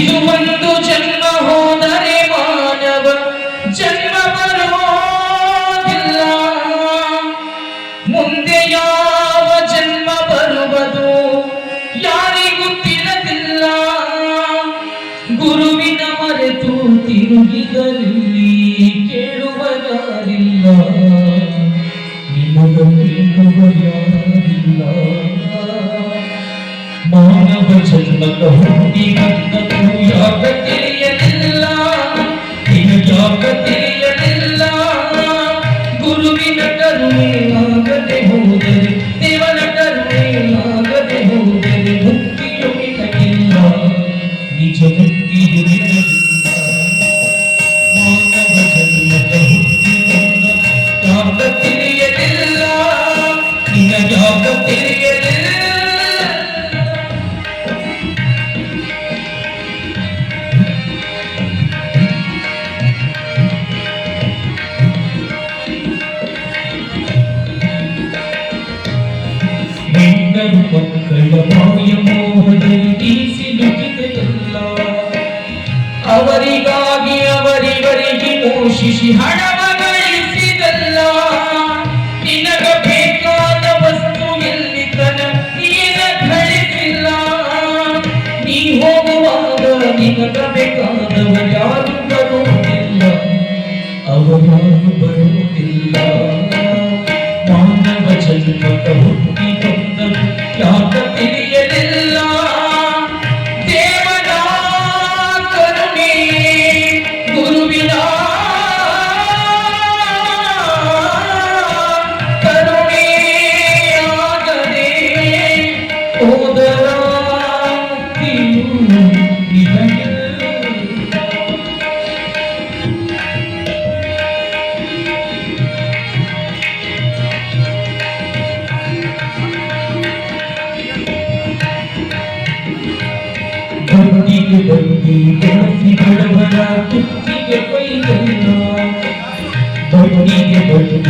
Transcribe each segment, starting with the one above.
ಇದು ಜನ್ಮ ಹೋದರೆ ಮಾನವ. ಜನ್ಮ ಬರುವುದಿಲ್ಲ. ಮುಂದೆ ಯಾವ ಜನ್ಮ ಬರುವುದು ಯಾರಿಗೂ ತಿಳಿದಿಲ್ಲ. ಗುರುವಿನ ಮರೆತು ತಿರುಗಿದಲ್ಲಿ ನಿಮಗ ಕೇಳುವ ಯಾರಿಲ್ಲ. ಮಾನವ ಜನ್ಮಕ ಹುಟ್ಟಿ ಬಂದದ್ದು ಯಾಕ ತಿಳಿಯಲಿಲ್ಲ ನಿನಗ್ಯಾಕ ತಿಳಿಯಲಿಲ್ಲ ಗುರುವಿನ ಕರುಣೆ ಅವರಿಗಾಗಿ ಅವರಿವರಿಗೆ ಮೋಷಿಸಿ ಹಣವ ಬಡ್ಡಿ ಬೆಳೆಸಿ ಬಡವರ ಕುತ್ತಿಗೆ ಕೊಯ್ದಲ್ಲ ಬಡ್ಡಿಗೆ ಬಡ್ಡಿ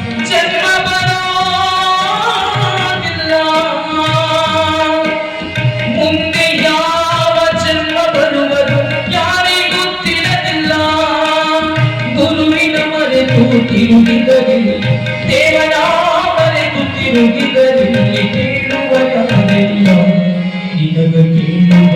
ಮರೆತು ತಿರುಗಿದಲ್ಲಿ ದೇವನ ಮರೆತು ತಿರುಗಿದಲ್ಲಿ ಕೇಳುವ ಯಾರಿಲ್ಲ ನಿನಗ ಕೇಳುವ